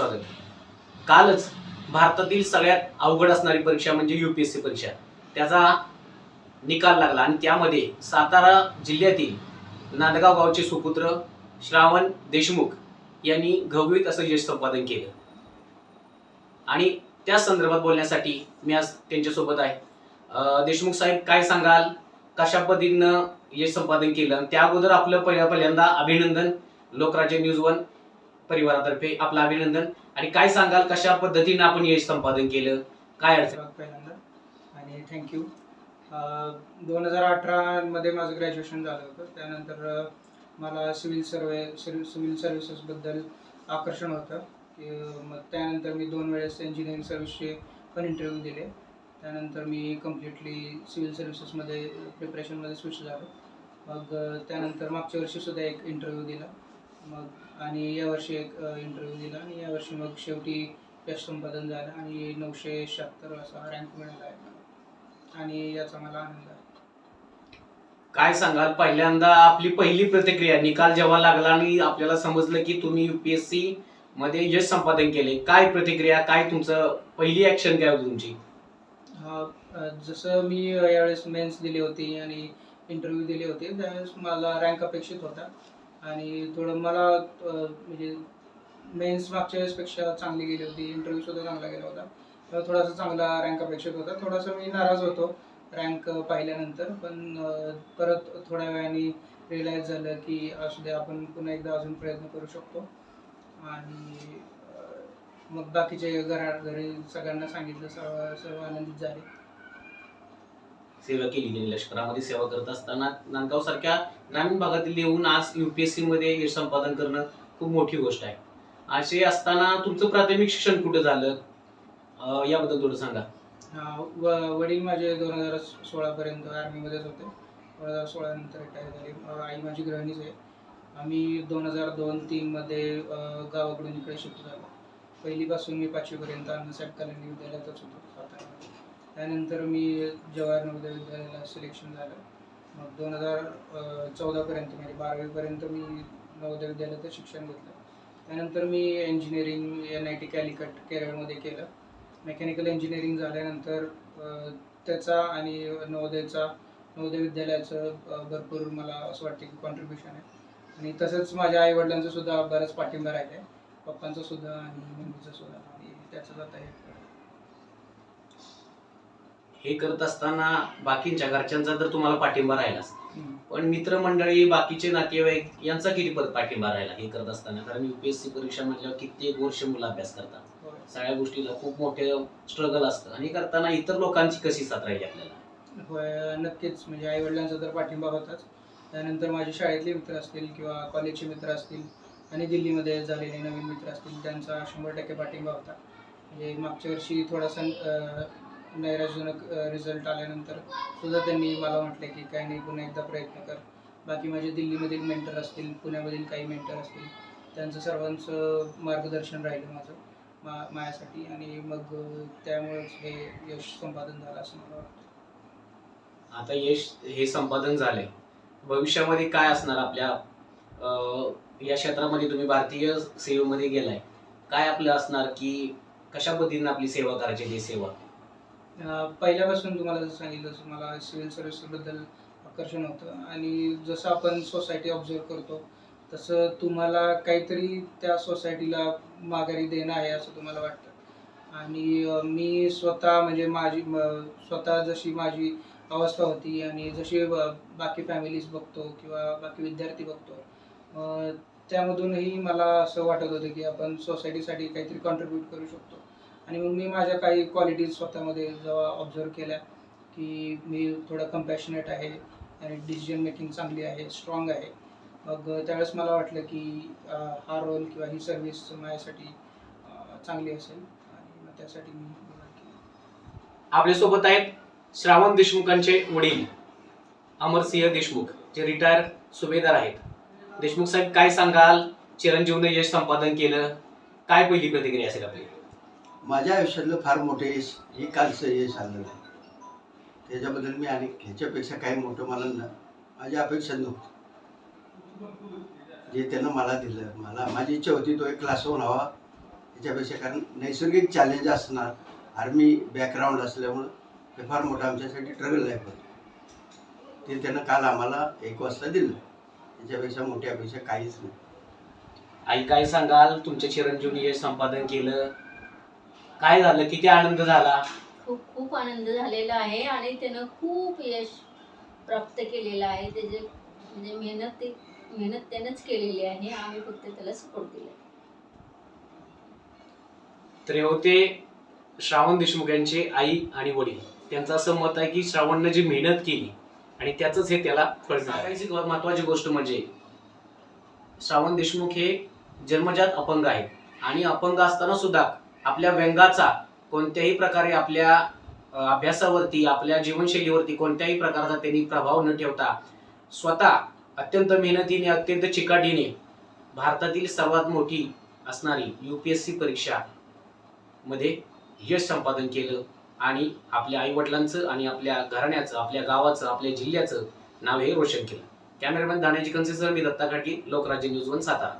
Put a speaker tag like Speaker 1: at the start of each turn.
Speaker 1: स्वागत. कालच भारतातील सगळ्यात अवघड असणारी परीक्षा म्हणजे यू पी एस सी परीक्षा. त्याचा निकाल लागला आणि त्यामध्ये सातारा जिल्ह्यातील नांदगाव गावचे सुपुत्र श्रावण देशमुख यांनी घवघवीत असं यश संपादन केलं. आणि त्या संदर्भात बोलण्यासाठी मी आज त्यांच्यासोबत आहे. देशमुख साहेब काय सांगाल? कशा पद्धतीनं यश संपादन केलं? त्या अगोदर आपलं पहिल्या पहिल्यांदा अभिनंदन लोकराज्य न्यूज वन परिवारातर्फे आपलं अभिनंदन. आणि काय सांगाल कशा पद्धतीनं आपण यश संपादन केलं? काय अडचण?
Speaker 2: पहिल्यांदा. आणि थँक्यू दोन हजार अठरामध्ये माझं ग्रॅज्युएशन झालं होतं. त्यानंतर मला सिव्हिल सर्वे सिव्हिल सर्व्हिसेसबद्दल आकर्षण होतं. की मग त्यानंतर मी दोन वेळेस इंजिनिअरिंग सर्व्हिसचे पण इंटरव्ह्यू दिले. त्यानंतर मी कम्प्लिटली सिव्हिल सर्व्हिसेसमध्ये प्रिपरेशनमध्ये स्विच झालो. मग त्यानंतर मागच्या वर्षीसुद्धा एक इंटरव्ह्यू दिला. मग आणि यावर्षी एक इंटरव्ह्यू दिला आणि यावर्षी मग शेवटी यश संपादन झालं आणि नऊशे शहात्तर असा रँक मिळाला आहे. आणि याचा मला आनंद आहे.
Speaker 1: काय सांगाल? पहिल्यांदा आपली पहिली प्रतिक्रिया निकाल जेव्हा लागला आणि आपल्याला समजलं की तुम्ही युपीएससी मध्ये यश संपादन केले काय प्रतिक्रिया काय तुमचं पहिली ऍक्शन काय होती तुमची?
Speaker 2: हा, जसं मी यावेळेस मेन्स दिली होती आणि इंटरव्ह्यू दिले होते त्यावेळेस मला रँक अपेक्षित होता. आणि थोडं मला म्हणजे मेन्स मागच्या वेळेसपेक्षा चांगली गेली होती इंटरव्ह्यू सुद्धा चांगला गेला होता. तेव्हा थोडासा चांगला रँक अपेक्षित होता. थोडासा मी नाराज होतो रँक पाहिल्यानंतर पण परत थोड्या वेळाने रिलाईज झालं की असू दे आपण पुन्हा एकदा अजून प्रयत्न करू शकतो. आणि मग बाकीचे घरा घरी सगळ्यांना सांगितलं सर्व सर्व आनंदित झाले.
Speaker 1: सेवा केली त्यांनी लष्करामध्ये सेवा करत असताना नांदगाव सारख्या ग्रामीण भागातील येऊन आज युपीएससी मध्ये यश संपादन करणं खूप मोठी गोष्ट आहे. असे असताना तुमचं प्राथमिक शिक्षण कुठं झालं? याबद्दल थोडं सांगा.
Speaker 2: व- वडील माझे दोन हजार सोळापर्यंत आर्मीमध्येच होते. दोन हजार सोळा नंतर रिटायर झाले. आई माझी गृहिणीच आहे. आम्ही दोन हजार दोन तीनमध्ये गावाकडून इकडे शिफ्ट झालो. पहिलीपासून मी पाचवीपर्यंत अण्णासाहेब कल्याणी विद्यालयातच होतो. साताऱ्यामध्ये त्यानंतर मी जवाहर नवोदय विद्यालयाला सिलेक्शन झालं. मग दोन हजार चौदापर्यंत म्हणजे बारावीपर्यंत मी नवोदय विद्यालयाचं शिक्षण घेतलं. त्यानंतर मी engineering N I T Calicut केरळमध्ये केलं. मेकॅनिकल इंजिनिअरिंग झाल्यानंतर त्याचा आणि नवोदयचा नवोदय विद्यालयाचं भरपूर मला असं वाटतं की कॉन्ट्रीब्युशन आहे. आणि तसंच माझ्या आई वडिलांचा सुद्धा बराच पाठिंबा राहिला आहे पप्पांचा सुद्धा आणि मम्मीचा सुद्धा. आणि त्याचं आता हे.
Speaker 1: हे करत असताना बाकीच्या घरच्यांचा तर तुम्हाला पाठिंबा राहिलाच. पण मित्रमंडळी बाकीचे नातेवाईक यांचा किती पद पाठिंबा राहिला हे करत असताना? कारण युपीएससी परीक्षा म्हटल्यावर कित्येक वर्ष मुलं अभ्यास करतात. सगळ्या गोष्टीला खूप मोठे स्ट्रगल असतं. आणि करताना इतर लोकांची कशी साथ राहिली आपल्याला?
Speaker 2: होय नक्कीच. म्हणजे आई वडिलांचा तर पाठिंबा होताच. त्यानंतर माझे शाळेतले मित्र असतील किंवा कॉलेजचे मित्र असतील आणि दिल्लीमध्ये झालेले नवीन मित्र असतील त्यांचा शंभर टक्के पाठिंबा होता. म्हणजे मागच्या वर्षी थोडासा नैराश्यजनक रिझल्ट आल्यानंतर सुद्धा त्यांनी मला म्हटलं की काही नाही पुन्हा एकदा प्रयत्न कर. बाकी माझे दिल्लीमधील मेंटर असतील पुण्यामधील काही मेंटर असतील त्यांचं सर्वांचं मार्गदर्शन राहिलं माझं मा माझ्यासाठी. आणि मग त्यामुळेच हे यश संपादन झालं असं मला वाटतं.
Speaker 1: आता यश हे संपादन झाले भविष्यामध्ये काय असणार आपल्या या क्षेत्रामध्ये तुम्ही भारतीय सेवेमध्ये गेलाय? काय आपलं असणार की कशा पद्धतीने आपली सेवा करायची ही सेवा?
Speaker 2: पहिल्यापासून तुम्हाला जसं सांगितलं तसं मला सिव्हिल सर्व्हिसबद्दल आकर्षण होतं. आणि जसं आपण सोसायटी ऑब्झर्व करतो तसं तुम्हाला काहीतरी त्या सोसायटीला माघारी देणं आहे असं तुम्हाला वाटतं. आणि मी स्वतः म्हणजे माझी म- स्वतः जशी माझी अवस्था होती आणि जशी ब- बाकी फॅमिलीज बघतो किंवा बाकी विद्यार्थी बघतो त्यामधूनही मला असं वाटत होतं की आपण सोसायटीसाठी काहीतरी कॉन्ट्रीब्यूट करू शकतो. आणि मग मी माझ्या काही क्वालिटीज स्वतःमध्ये जेव्हा ऑब्झर्व केल्या की मी थोडं कम्पॅशनेट आहे आणि डिसिजन मेकिंग चांगली आहे स्ट्रॉंग आहे. मग त्यावेळेस मला वाटलं की हा रोल किंवा ही सर्व्हिस माझ्यासाठी चांगली असेल. आणि मग त्यासाठी मी
Speaker 1: आपल्यासोबत आहेत श्रावण देशमुखांचे वडील अमरसिंह देशमुख जे रिटायर सुभेदार आहेत. देशमुख साहेब काय सांगाल? चिरंजीवने यश संपादन केलं. काय पहिली प्रतिक्रिया असेल आपली
Speaker 3: माझ्या आयुष्यातलं फार मोठं यश हे कालचं यश आलेलं आहे त्याच्याबद्दल मी आणि ह्याच्यापेक्षा काही मोठं मला न माझ्या अपेक्षा नव्हती. जे त्यानं मला दिलं मला माझी इच्छा होती तो एक क्लास होऊन व्हावा. त्याच्यापेक्षा कारण नैसर्गिक चॅलेंज असणार आर्मी बॅकग्राऊंड असल्यामुळं हे फार मोठं आमच्यासाठी ट्रगल लाईफ होतं ते त्यानं काल आम्हाला एक वाजता दिलं. त्याच्यापेक्षा मोठी अपेक्षा काहीच नाही.
Speaker 1: आई काय सांगाल? तुमच्या चिरंजीवनी यश संपादन केलं. काय झालं? किती आनंद झाला?
Speaker 4: खूप खूप आनंद झालेला आहे आणि त्यानं खूप यश प्राप्त केलेलं आहे. त्याचे म्हणजे मेहनत ते मेहनत त्यानंच केलेली आहे. आम्ही फक्त त्याला सपोर्ट दिला
Speaker 1: तर हे होते श्रावण देशमुख यांचे आई आणि वडील. त्यांचं असं मत आहे की श्रावणनं जी मेहनत केली आणि त्याच हे त्याला फळ महत्वाची गोष्ट म्हणजे श्रावण देशमुख हे जन्मजात अपंग आहेत. आणि अपंग असताना सुद्धा आपल्या व्यंगाचा कोणत्याही प्रकारे आपल्या अभ्यासावरती आपल्या जीवनशैलीवरती कोणत्याही प्रकारचा त्यांनी प्रभाव न ठेवता स्वतः अत्यंत मेहनतीने अत्यंत चिकाटीने भारतातील सर्वात मोठी असणारी युपीएससी परीक्षा मध्ये यश संपादन केलं आणि आपल्या आई वडिलांचं आणि आपल्या घराण्याचं आपल्या गावाचं आपल्या जिल्ह्याचं नाव हे रोशन केलं. कॅमेरामॅन दाण्याची कन्सेसर मी दत्ता घाटी लोकराज्य न्यूज वन सातारा.